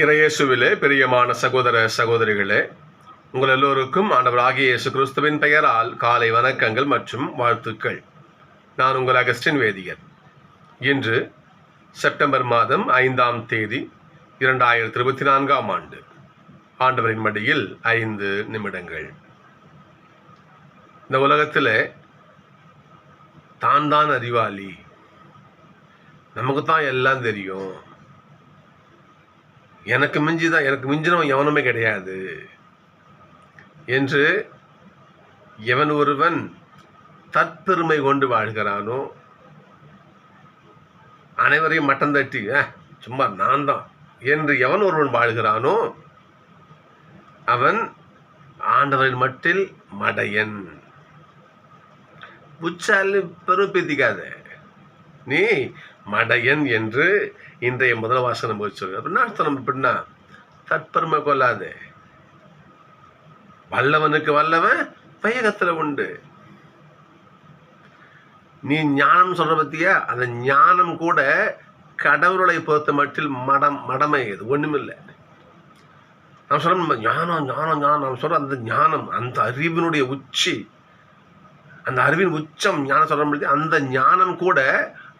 இறையேசுவிலே பிரியமான சகோதர சகோதரிகளே உங்கள் எல்லோருக்கும் ஆண்டவராகிய இயேசு கிறிஸ்துவின் பெயரால் காலை வணக்கங்கள் மற்றும் வாழ்த்துக்கள். நான் உங்கள் அகஸ்டின் வேதியர். இன்று செப்டம்பர் மாதம் ஐந்தாம் தேதி இரண்டாயிரத்தி இருபத்தி நான்காம் ஆண்டு. ஆண்டவரின் மடியில் ஐந்து நிமிடங்கள். இந்த உலகத்தில் தான் தான் அறிவாளி. நமக்கு தான் எல்லாம் தெரியும். எனக்கு மிஞ்சி தான் எனக்கு மிஞ்சினவன் எவனுமே கிடையாது. என்று எவன் ஒருவன் தற்பெருமை கொண்டு வாழ்கிறானோ அனைவரையும் மட்டம் தட்டி சும்மா நான் தான் என்று எவன் ஒருவன் வாழ்கிறானோ அவன் ஆண்டவரின் மட்டில் மடையன். உச்சாலு பெருப்பேத்திக்காத நீ மடையன் என்று இன்றைய முதல் வாசகம் போய் சொல்லுங்க அப்படின்னா அர்த்தம் எப்படின்னா தற்பெருமை கொள்ளாது. வல்லவனுக்கு வல்லவன் பயகத்தில் உண்டு. நீ ஞானம் சொல்ற பத்தியா? அந்த ஞானம் கூட கடவுளை பொறுத்த மட்டில் மடம் மடமை இது ஒண்ணுமில்லை. நான் சொல்ற ஞானம் ஞானம் ஞானம். நான் சொல்ற அந்த ஞானம் அந்த அறிவினுடைய உச்சி. அந்த அறிவின் உச்சம் ஞானம் சொல்ற முடியாது அந்த ஞானம் கூட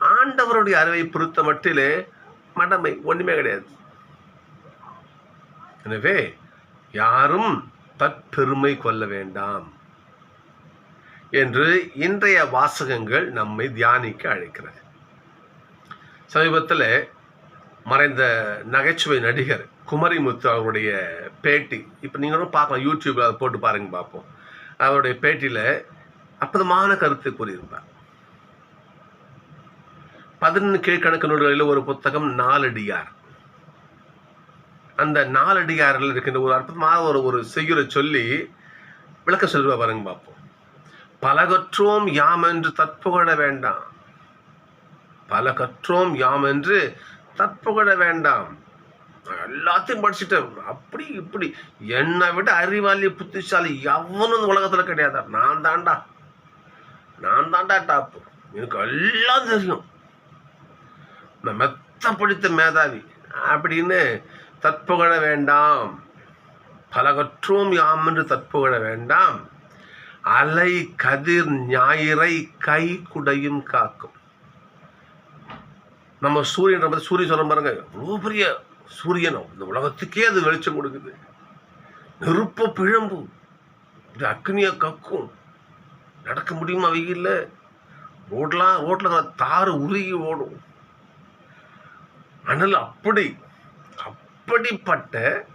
ஆண்டவருடைய அறிவை பொறுத்த மட்டிலே மடமை ஒன்றுமே கிடையாது. எனவே யாரும் தற்பெருமை கொள்ள வேண்டாம் என்று இன்றைய வாசகங்கள் நம்மை தியானிக்க அழைக்கிறது. சமீபத்தில் மறைந்த நகைச்சுவை நடிகர் குமரிமுத்து அவருடைய பேட்டி இப்போ நீங்களும் பார்க்கலாம் யூடியூப்பில் அதை போட்டு பாருங்க பார்ப்போம். அவருடைய பேட்டியில் அற்புதமான கருத்தை கூறியிருப்பார். பதினொன்று கீழ்கணக்கு நூல்களில் ஒரு புத்தகம் நாலடியார். அந்த நாலடியாரில் இருக்கின்ற ஒரு அற்புதமாக ஒரு ஒரு செய்யுரை சொல்லி விளக்க சொல்லுவா பாருங்க பார்ப்போம். பல கற்றோம் யாம் என்று தற்புகழ வேண்டாம். பல கற்றோம் யாம் என்று தற்புகழ வேண்டாம். எல்லாத்தையும் படிச்சுட்டேன். அப்படி இப்படி. என்னை விட அறிவாளி புத்திசாலி எவனும் இந்த உலகத்துல கிடையாது? நான் தான்டா. நான் தான்டா டாப்பு. எனக்கு எல்லாம் தெரியும். மெத்த பிடித்த மேதாவி. அப்படின்னு தற்புகழ வேண்டாம். பலகற்றோம் யாம் என்று தற்புகழ வேண்டாம். அலை கதிர் ஞாயிறை கை குடையும் காக்கும். நம்ம சூரியன் சூரியன் சொல்ல பாருங்க எவ்வளோ பெரிய சூரியனும் இந்த உலகத்துக்கே அது வெளிச்சம் கொடுக்குது. நெருப்ப பிழம்பு இது அக்னிய கக்கும். நடக்க முடியுமா வெயில்ல? ரோட்லாம் ரோட்டில் தாறு உருகி ஓடும். அனல் அப்படி அப்படிப்பட்ட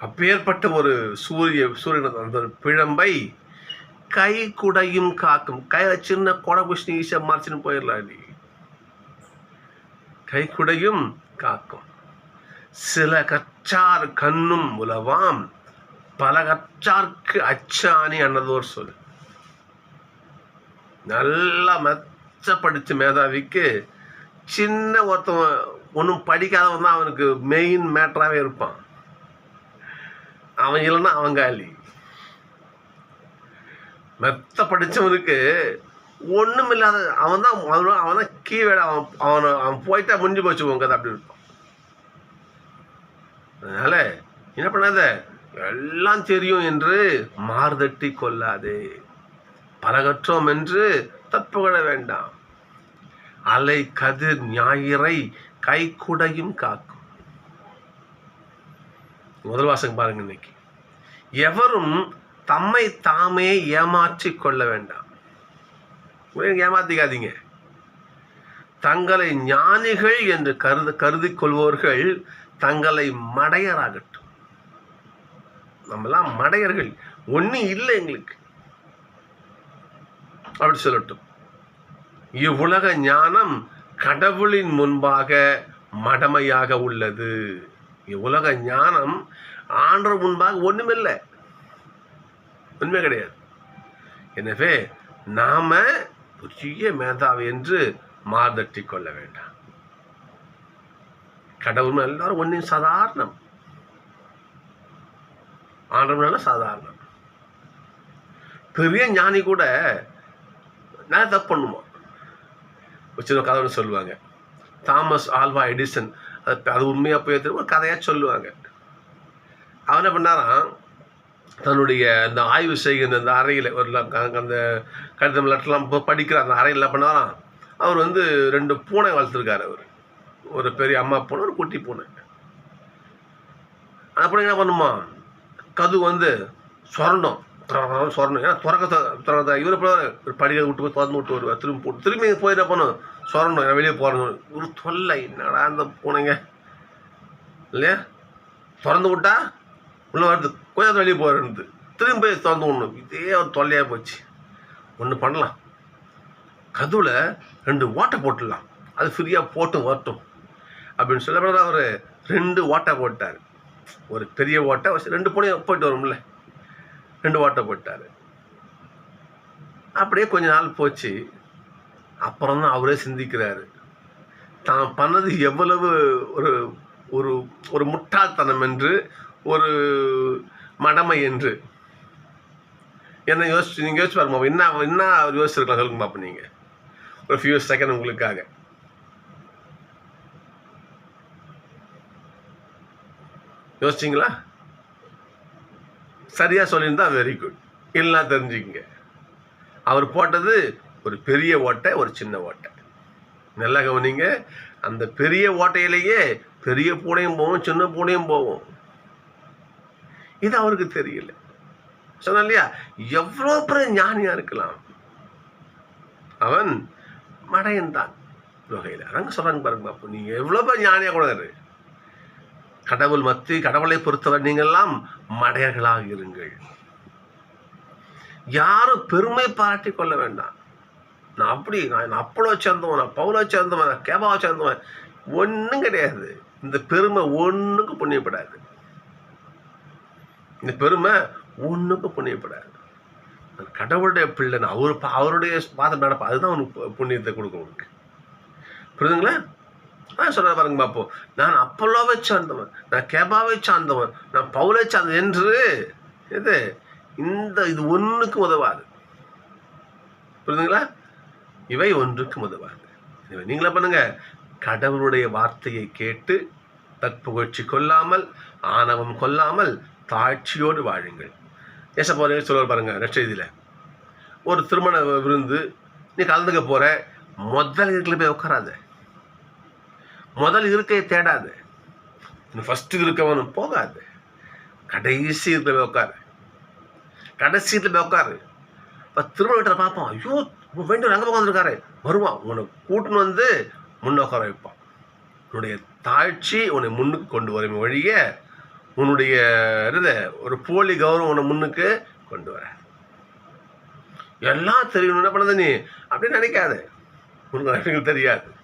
அப்பேற்பட்ட ஒரு சூரிய சூரியன் அந்த ஒரு பிழம்பை கை குடையும் காக்கும். கை சின்ன கொடை குஷ்ணி ஈஷா மார்ச்சின்னு போயிடலாம் நீ. கை குடையும் காக்கும். சில கச்சார் கண்ணும் உலவாம். பல கச்சார்க்கு அச்சாணி அன்னதோர் சொல். நல்லா மெச்ச மேதாவிக்கு சின்ன ஒருத்தவன் ஒன்றும் படிக்காதவன் தான் அவனுக்கு மெயின் மேட்டராகவே இருப்பான். அவன் இல்லைன்னா அவன் காலி. மெத்த படித்தவனுக்கு ஒன்றும் இல்லாத அவன் தான் அவன் அவன் தான் கீவேட அவன் அவனை அவன் போயிட்டா முடிஞ்சு போச்சு உங்க கதை அப்படி இருப்பான். அதனால என்ன பண்ணாத? எல்லாம் தெரியும் என்று மார்தட்டி கொள்ளாதே. பலகற்றோம் என்று தப்புகழ வேண்டாம். அலை கதிர் ஞாயிறை கைக்குடையும் காக்கும். முதல் வாசகம் பாருங்க இன்னைக்கு. எவரும் தம்மை தாமே ஏமாற்றி கொள்ள வேண்டாம். ஏமாத்திக்காதீங்க? தங்களை ஞானிகள் என்று கருது கருதி கொள்வோர்கள் தங்களை மடையராகட்டும். நம்மலாம் மடையர்கள். ஒன்றும் இல்லை எங்களுக்கு. அப்படி சொல்லட்டும். இவ்வுலக ஞானம் கடவுளின் முன்பாக மடமையாக உள்ளது. இவ்வுலக ஞானம் ஆண்டவர் முன்பாக ஒன்றுமில்லை உண்மை கிடையாது. எனவே நாம பெரிய மேதாவி என்று மார்தட்டி கொள்ள வேண்டாம். கடவுள் எல்லாரும் ஒன்றும் சாதாரணம். ஆண்டவனால சாதாரணம். பெரிய ஞானி கூட நான் தப்பு பண்ணுமா ஒரு கதைன்னு கதை சொல்லுவாங்க. Thomas Alva Edison. அது அது உண்மையாக போய் தெரியும் ஒரு கதையாக சொல்லுவாங்க. அவன் என்ன பண்ணாராம்? தன்னுடைய அந்த ஆய்வு செய்கிற அந்த அறையில் ஒரு க- அந்த கடிதம் லெட்டர்லாம் இப்போ படிக்கிற அந்த அறையில் என்ன பண்ணாராம்? அவர் வந்து ரெண்டு பூனை வளர்த்துருக்காரு அவர். ஒரு பெரிய அம்மா பூனை ஒரு குட்டி பூனை. அந்த பூனை என்ன பண்ணுமா? கது வந்து சொரணும் சொரணும். ஏன்னா துறக்க திறக்க இவர் ஒரு படியில் விட்டு போய் திறந்து விட்டு வருவார். திரும்பி போட்டு திரும்பி போய் போகணும் சொரணும். ஏன்னா வெளியே போகணும் ஒரு தொல்லை என்னடா அந்த பூனைங்க இல்லையா? திறந்து விட்டா உள்ள வருது. கொஞ்சம் வெளியே போகிறது திரும்பி போய் திறந்து விடணும். இதே ஒரு தொல்லையாக போச்சு. ஒன்று பண்ணலாம். கதுவில் ரெண்டு ஓட்டை போட்டுடலாம். அது ஃப்ரீயாக போட்டு வரட்டும் அப்படின்னு சொல்ல அவர் ரெண்டு ஓட்டை போட்டார். ஒரு பெரிய ஓட்டை ரெண்டு பூனையும் போயிட்டு வரும்ல. ரெண்டு ஓட்டை போட்டார். அப்படியே கொஞ்ச நாள் போச்சு. அப்புறம் தான் அவரே சிந்திக்கிறாரு. தான் பண்ணது எவ்வளவு ஒரு ஒரு ஒரு முட்டாள்தனம் என்று ஒரு மடமை என்று. என்ன யோசிச்சு நீங்கள் யோசிச்சு பாருங்க என்ன என்ன அவர் யோசிச்சிருக்கலாம் சொல்லுங்க பார்ப்போம் நீங்கள் ஒரு ஃபியூ செகண்ட் உங்களுக்காக. யோசிச்சிங்களா? சரியாக சொல்லியிருந்தா வெரி குட் இல்லைனா தெரிஞ்சுக்கங்க. அவர் போட்டது ஒரு பெரிய ஓட்டை ஒரு சின்ன ஓட்டை. நல்லா கவனிங்க. அந்த பெரிய ஓட்டையிலேயே பெரிய பூனையும் போவோம் சின்ன பூனையும் போவோம் இது அவருக்கு தெரியல. சொன்ன இல்லையா? எவ்வளோ பெரிய ஞானியாக இருக்கலாம். அவன் மடையன் தான் வகையில் அதாங்க சொல்கிறாங்க பாருங்க பாப்போம். நீங்கள் எவ்வளோ பெரிய ஞானியாக கூட இரு. கடவுள் மத்தி கடவுளை பொறுத்தவர் நீங்கள்லாம் மடையர்களாக இருங்கள். யாரும் பெருமை பாராட்டி கொள்ள வேண்டாம். நான் அப்படி நான் அப்பளோ சேர்ந்தவன் நான் பவுலோ சேர்ந்தவன் நான் கேபாவை சேர்ந்தவன் ஒன்றும் கிடையாது. இந்த பெருமை ஒன்றுக்கும் புண்ணியப்படாது. இந்த பெருமை ஒன்றுக்கும் புண்ணியப்படாது. கடவுளுடைய பிள்ளைன்னு அவர் பா- அவருடைய பாதம் நடப்பா அதுதான் உனக்கு புண்ணியத்தை கொடுக்கும் உனக்கு புரியுதுங்களா? ஆ சொல்ற பாருங்க பார்ப்போம் நான் அப்பல்லோவை சார்ந்தவன் நான் கேபாவை சார்ந்தவன் நான் பவுலை சார்ந்தவன் என்று இது இந்த இது ஒன்றுக்கும் உதவாது. புரியுதுங்களா இவை ஒன்றுக்கும் உதவாது. நீங்களே பண்ணுங்க. கடவுளுடைய வார்த்தையை கேட்டு தற்புகழ்ச்சி கொள்ளாமல் ஆணவம் கொள்ளாமல் தாழ்ச்சியோடு வாழுங்கள். ஏசப்பா சொல்லுவார் பாருங்க நெற்செய்தியில் ஒரு திருமண விருந்து நீ கலந்துக்க போற முதல் இருக்கையில் போய் உட்காராத. முதல் இருக்கையை தேடாது. ஃபஸ்ட்டு இருக்கவனும் போகாது. கடைசி இருக்க போய் உட்காரு கடைசி சீட்டில் போய் உட்காரு இப்போ திருமண வீட்டில் பார்ப்போம். ஐயோ உன் அங்கே உட்காந்துருக்காரு வருவான். உன்னை கூட்டின்னு வந்து முன்ன உட்கார வைப்பான். உன்னுடைய தாழ்ச்சி உன்னை முன்னுக்கு கொண்டு வரும் வழிய உன்னுடைய என்னது ஒரு போலி கௌரவம் உன்னை முன்னுக்கு கொண்டு வர எல்லாம் தெரியணும் என்ன பண்ணுது நீ? அப்படின்னு நினைக்காது. உனக்கு தெரியாது.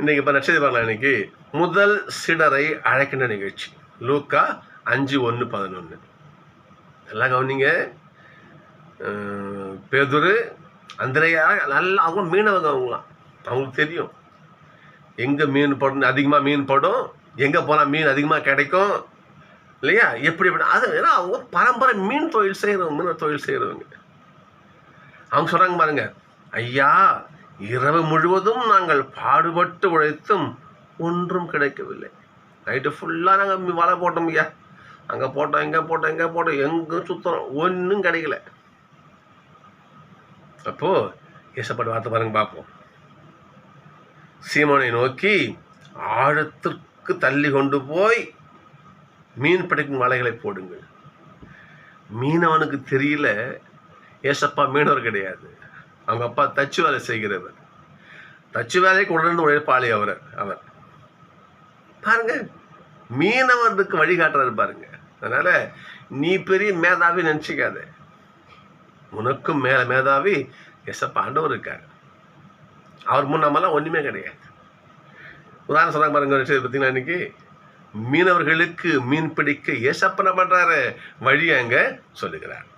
இன்றைக்கி இப்போ நட்சத்திர பார்க்கலாம் இன்னைக்கு முதல் சிடரை அழைக்கின்ற நிகழ்ச்சி. லூக்கா அஞ்சு ஒன்று பதினொன்று எல்லாம் கவனிங்க. பேதுரு அந்திரையா நல்லா அவங்க மீனவங்க அவங்களாம் அவங்களுக்கு தெரியும். எங்கே மீன் படும் அதிகமாக மீன் படும் எங்கே போனால் மீன் அதிகமாக கிடைக்கும் இல்லையா? எப்படி எப்படி. அது ஏன்னா அவங்க பரம்பரை மீன் தொழில் செய்கிறவங்க மீன் தொழில் செய்கிறவங்க அவங்க சொல்கிறாங்க பாருங்கள் ஐயா இரவு முழுவதும் நாங்கள் பாடுபட்டு உழைத்தும் ஒன்றும் கிடைக்கவில்லை. நைட்டு ஃபுல்லாக நாங்கள் வலை போட்டோம் ஐயா. அங்கே போட்டோம் எங்கே போட்டோம் எங்கே போட்டோம். எங்கும் சுத்தம் ஒன்றும் கிடைக்கல. அப்போது ஏசப்பட்ட வார்த்தை பாருங்க பார்ப்போம். சீமனை நோக்கி ஆழத்திற்கு தள்ளி கொண்டு போய் மீன் பிடிக்கும் வலைகளை போடுங்கள். மீனவனுக்கு தெரியல ஏசப்பா மீனவர் கிடையாது. அவங்க அப்பா தச்சு வேலை செய்கிறவர். தச்சு வேலைக்கு உடனே உழைப்பாளி அவர் அவர். பாருங்க மீனவர்களுக்கு வழிகாட்டுறாரு பாருங்க. அதனால நீ பெரிய மேதாவி நினச்சிக்காத. உனக்கும் மேல மேதாவி எசப்பா ஆண்டவர் இருக்காரு. அவர் முன் ஒன்றுமே கிடையாது. உதாரணம் சொன்னாங்க பாருங்க பார்த்தீங்கன்னா இன்னைக்கு. மீனவர்களுக்கு மீன் பிடிக்க ஏசப்பன பண்றாரு? வழி அங்க சொல்லுகிறார்.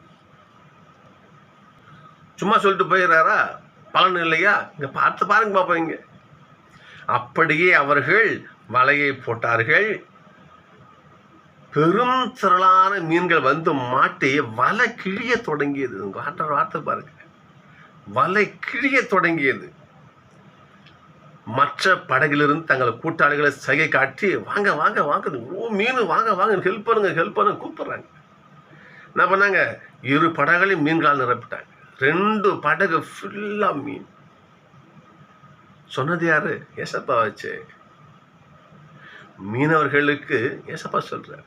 சும்மா சொல்லிட்டு போயிடுறாரா? பலன் இல்லையா? இங்கே பார்த்து பாருங்க பார்ப்போம் இங்கே. அப்படியே அவர்கள் வலையை போட்டார்கள். பெரும் திரளான மீன்கள் வந்து மாட்டி வலை கிழிய தொடங்கியது. உங்க வார்த்தை பாருங்க. வலை கிழிய தொடங்கியது. மற்ற படகிலிருந்து தங்கள் கூட்டாளிகளை சகை காட்டி வாங்க வாங்க வாங்க ஓ மீன் வாங்க வாங்க ஹெல்ப் பண்ணுங்க ஹெல்ப் பண்ணுங்க கூப்பிட்றாங்க. என்ன பண்ணாங்க? இரு படகளையும் மீன்களால் நிரப்பிட்டாங்க. ரெண்டு படகு ஃபுல்லாக மீன். சொன்னது யாரு? ஏசப்பா வச்சு. மீனவர்களுக்கு ஏசப்பா சொல்றார்.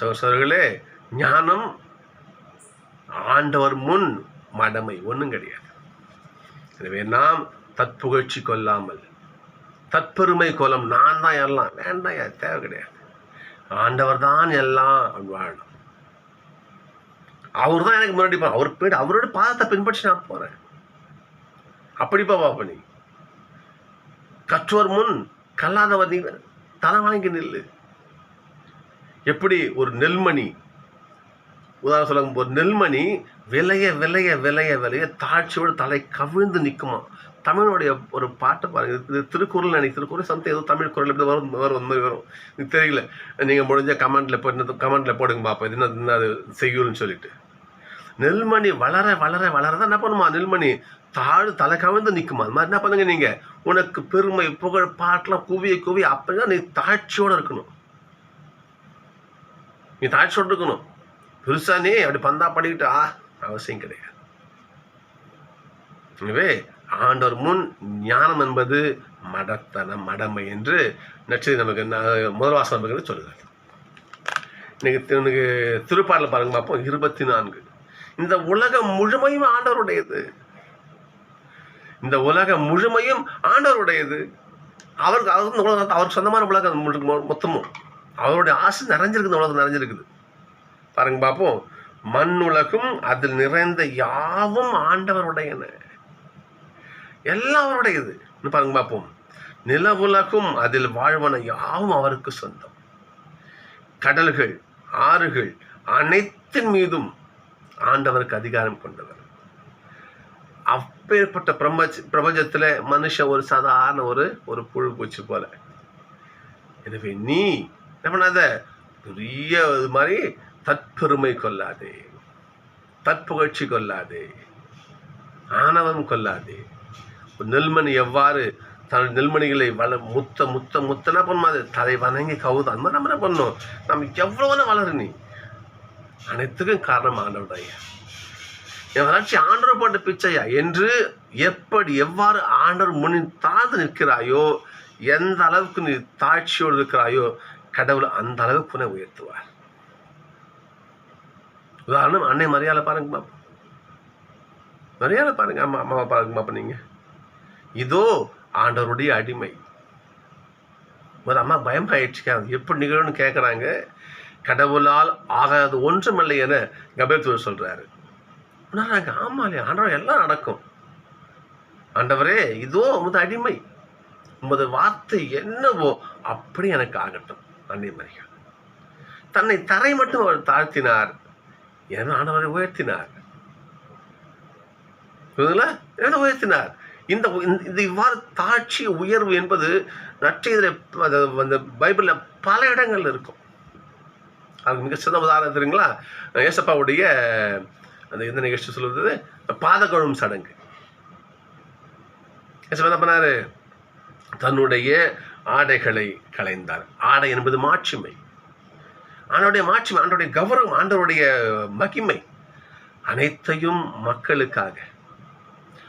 சகோசர்களே ஞானம் ஆண்டவர் முன் மடமை ஒன்றும் கிடையாது. எனவே நாம் தற்புகழ்ச்சி கொள்ளாமல் தற்பெருமை கோலம் நான் தான் எல்லாம் வேண்டாம் தேவை கிடையாது. ஆண்டவர் தான் எல்லாம் வாழணும் அவர் தான் எனக்கு முன்னாடி அவர் போயிட்டு அவரோட பாதத்தை பின்பற்றி நான் போறேன். அப்படிப்பா பாப்ப நீ. கற்றோர் முன் கல்லாதவர் நீ தலை வாங்கி நில்லு. எப்படி ஒரு நெல்மணி உதாரணம் சொல்லும் ஒரு நெல்மணி விலைய விலைய விலைய விலைய தாழ்ச்சியோட தலை கவிழ்ந்து நிற்குமா தமிழுடைய ஒரு பாட்டை பாருங்க. இது திருக்குறள் நினைக்க திருக்குறள் சம்திங் ஏதோ தமிழ் குரல் எப்படி வரும் வரும் இந்த மாதிரி வரும். எனக்கு தெரியல. நீங்கள் முடிஞ்ச கமெண்ட்டில் போட்டு கமெண்ட்டில் போடுங்க பார்ப்போம் இது என்ன என்ன அது செய்யுள்னு சொல்லிட்டு. நெல்மணி வளர வளர வளரதான் என்ன பண்ணுமா? நெல்மணி தாழ் தலை கவிழ்ந்து நிற்குமா அது மாதிரி என்ன பண்ணுங்க நீங்கள் உனக்கு பெருமை புகழ் பாட்டெலாம் குவிய குவிய அப்பதான் நீ தாட்சியோட இருக்கணும். நீ தாழ்ச்சியோடு இருக்கணும். பெருசா நீ அப்படி பந்தா படிக்கிட்டா அவசியம் கிடையாது. எனவே ஆண்டவர் முன் ஞானம் என்பது மடத்தனம் மடமை என்று நச்சு நமக்கு ந- முதல் வாசம் நமக்கு இன்னைக்கு தி- திருப்பாடல பாருங்க பார்ப்போம். இருபத்தி நான்கு. இந்த உலகம் முழுமையும் ஆண்டவருடையது. இந்த உலகம் முழுமையும் ஆண்டவருடையது. அவருக்கு அவர் உலகம் அவருக்கு சொந்தமான உலகம் மொத்தமும். அவருடைய ஆசை நிறைஞ்சிருக்கு இந்த உலகம் நிறைஞ்சிருக்குது. பாருங்க பார்ப்போம். மண் உலகும் அதில் நிறைந்த யாவும் ஆண்டவருடையன. எல்லாம் அவருடையது பாருங்க பார்ப்போம். நில உலகும் அதில் வாழ்வன யாவும் அவருக்கு சொந்தம். கடல்கள் ஆறுகள் அனைத்தின் மீதும் ஆண்டவருக்கு அதிகாரம் கொண்டவர். அப்பேற்பட்ட பிரபஞ்ச பிரபஞ்சத்தில் மனுஷன் ஒரு சாதாரண ஒரு ஒரு புழு பூச்சி போல. எனவே நீ என்ன பண்ணாத? பெரிய இது மாதிரி தற்பெருமை கொள்ளாதே. தற்புகழ்ச்சி கொள்ளாதே. ஆணவம் கொள்ளாதே. நெல்மணி எவ்வாறு தன் நெல்மணிகளை வள முத்த முத்த முத்தனா பண்ணுமா அது தலை வணங்கி கவுது அந்த மாதிரி நம்ம என்ன பண்ணோம் நம்ம எவ்வளோனா வளரு நீ. அனைத்துக்கும் காரணம் ஆண்டவடைய என் வளர்ச்சி ஆண்டவர் போட்ட பிச்சையா? என்று எப்படி எவ்வாறு ஆண்டவர் முன்னின் தாழ்ந்து நிற்கிறாயோ எந்த அளவுக்கு நீ தாழ்ச்சியோடு இருக்கிறாயோ கடவுள் அந்த அளவுக்கு உன்னை உயர்த்துவார். உதாரணம் அன்னை மரியாதை பாருங்க பாப்பா மரியாதை பாருங்க அம்மா அம்மாவை பாருங்க பாப்பா நீங்க. இதோ ஆண்டவருடைய அடிமை. ஒரு அம்மா பயம் ஆயிடுச்சுக்கா எப்படி நிகழும்னு கேட்குறாங்க கடவுளால் ஆகாது ஒன்றுமில்லை என கபேத்துவர் சொல்கிறாரு உணர்றாங்க ஆமாம் இல்லையா? ஆண்டவர் எல்லாம் நடக்கும். ஆண்டவரே இதோ உமது அடிமை. உமது வார்த்தை என்னவோ அப்படி எனக்கு ஆகட்டும். அன்னை மரியா தன்னை தரை மட்டும் அவர் தாழ்த்தினார். என ஆண்டவரை உயர்த்தினார். புரியுதுங்களா? உயர்த்தினார். இந்த இந்த- இவ்வாறு தாட்சி உயர்வு என்பது நற்செய்தியில் அந்த பைபிளில் பல இடங்கள்ல இருக்கும். அதுக்கு மிக சிறந்த உதாரணம் தெரியுங்களா? ஏசப்பாவுடைய அந்த எந்த நிகழ்ச்சி சொல்லுறது பாதகழும் சடங்கு. ஏசப்பா என்ன பண்ணாரு? தன்னுடைய ஆடைகளை களைந்தார். ஆடை என்பது மாட்சிமை. ஆண்டோடைய மாட்சிமை ஆண்டோடைய கௌரவம் ஆண்டவருடைய மகிமை அனைத்தையும் மக்களுக்காக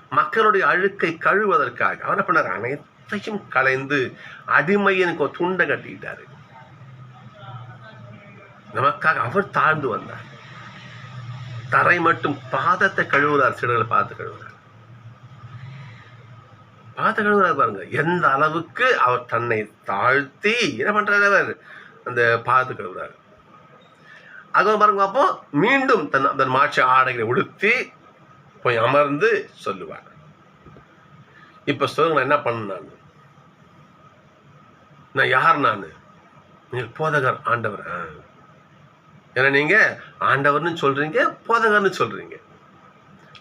மக்களுடைய அழுக்கை கழுவதற்காக அவர் என்ன பண்ணார்? அனைத்தையும் களைந்து அடிமையனுக்கு துண்டை கட்டிட்டாரு. நமக்காக அவர் தாழ்ந்து வந்தார். தரை மட்டும் பாதத்தை கழுவுறார் சிலர்களை பார்த்து கழுவுறார். பார்த்து கழுவுறார் பாருங்க. எந்த அளவுக்கு அவர் தன்னை தாழ்த்தி என்ன பண்றாரு அவர்? அந்த பாதத்தை கழுவுறாரு. அது பாருங்க அப்போ மீண்டும் தன் தன் மாட்சி ஆடைகளை உடுத்தி போய் அமர்ந்து சொல்லுவார். இப்ப சொல்லுங்க என்ன பண்ண நான்? நான் யார் நான்? நீங்கள் போதகர் ஆண்டவர்? ஏன்னா நீங்க ஆண்டவர்னு சொல்றீங்க போதகர்னு சொல்றீங்க.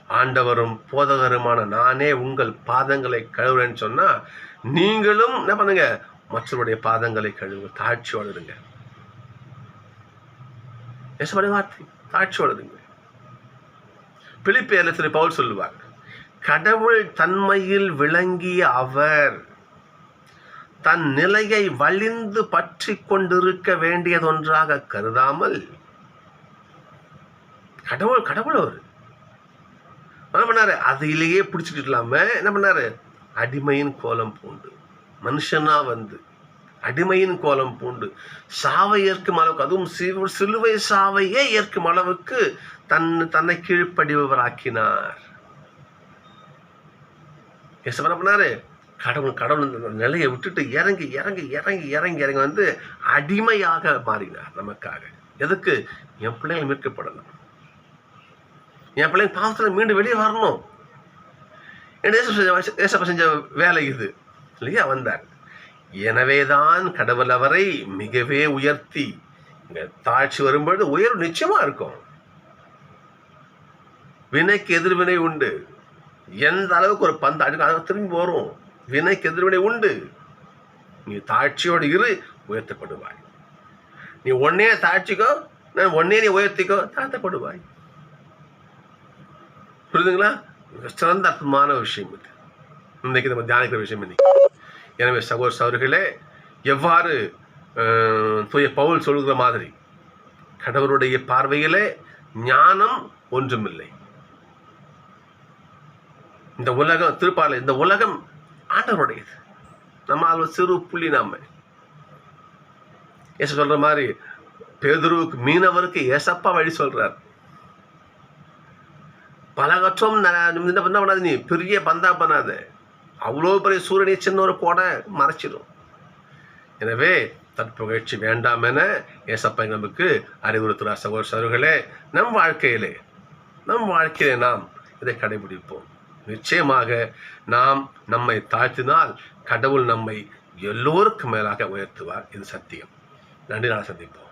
ஆண்டவரும் போதகருமான நானே உங்கள் பாதங்களை கழுவுறேன்னு சொன்னா நீங்களும் என்ன பண்ணுங்க? மற்றவருடைய பாதங்களை கழுவு தாட்சியோடு இருங்க. ஏசப்படி வார்த்தை தாழ்ச்சி இருங்க. பிலிப்பியர்ல திரு பவுல் சொல்லுவார் கடவுள் தன்மையில் விளங்கிய அவர் தன் நிலையை வலிந்து பற்றி கொண்டிருக்க வேண்டியதொன்றாக கருதாமல் கடவுள் கடவுள் அவர். என்ன பண்ணாரு? அதிலேயே பிடிச்சிட்டு இல்லாமல் என்ன பண்ணாரு? அடிமையின் கோலம் பூண்டு. மனுஷனா வந்து அடிமையின் கோலம் பூண்டு. சாவை ஏற்கும் அளவுக்கு அதுவும் சிலுவை சாவையே ஏற்கும் அளவுக்கு தன் தன்னை கீழ்ப்படிபவராக்கினார். என்ன பண்ணாரு? கடவுள் கடவுள் இந்த நிலையை விட்டுட்டு இறங்கி இறங்கி இறங்கி இறங்கி இறங்கி வந்து அடிமையாக மாறினார் நமக்காக. எதுக்கு? என் பிள்ளைகள் மீட்கப்படணும். என் பிள்ளைங்க பாவத்தில் மீண்டும் வெளியே வரணும். என் ஏசப்பா செஞ்ச வேலை இது. இல்லையா? வந்தார். எனவேதான் கடவுள் அவரை மிகவே உயர்த்தி இங்க தாழ்ச்சி வரும்பொழுது உயர்வு நிச்சயமா இருக்கும். வினைக்கு எதிர்வினை உண்டு. எந்த அளவுக்கு ஒரு பந்து அடி திரும்பி வரும். வினைக்கு எதிர்வினை உண்டு. நீ தாழ்ச்சியோடு இரு உயர்த்தப்படுவாய். நீ ஒன்னே தாழ்ச்சிக்கோ நான் ஒன்னே நீ உயர்த்திக்கோ தாழ்த்தப்படுவாய். புரியுதுங்களா? சிறந்த அற்புதமான விஷயம் இது. இன்னைக்கு நம்ம தியானிக்கிற விஷயம் இன்னைக்கு எனவே சகோதர சகோதரிகளே எவ்வாறு தூய பவுல் சொல்கிற மாதிரி கடவுளுடைய பார்வையிலே ஞானம் ஒன்றுமில்லை. இந்த உலகம் திருப்பாலை இந்த உலகம் ஆண்டவருடையது. நம்ம அதில் சிறு புள்ளி நாம. ஏச சொல்ற மாதிரி பேதுருவுக்கு மீனவருக்கு ஏசப்பா வழி சொல்கிறார் பலகற்றம் என்ன பண்ண பண்ணாது நீ. பெரிய பந்தா பண்ணாத. அவ்வளோ பெரிய சூரியனை சின்ன ஒரு கோடை மறைச்சிடும் எனவே தற்புகழ்ச்சி வேண்டாம் என ஏசப்பை நமக்கு அறிவுறுத்துகிறார். சகோதர சகோதரர்களே நம் வாழ்க்கையிலே நம் வாழ்க்கையிலே நாம் இதை கடைபிடிப்போம். நிச்சயமாக நாம் நம்மை தாழ்த்தினால் கடவுள் நம்மை எல்லோருக்கும் மேலாக உயர்த்துவார். இது சத்தியம். நன்றி நாள் சந்திப்போம்.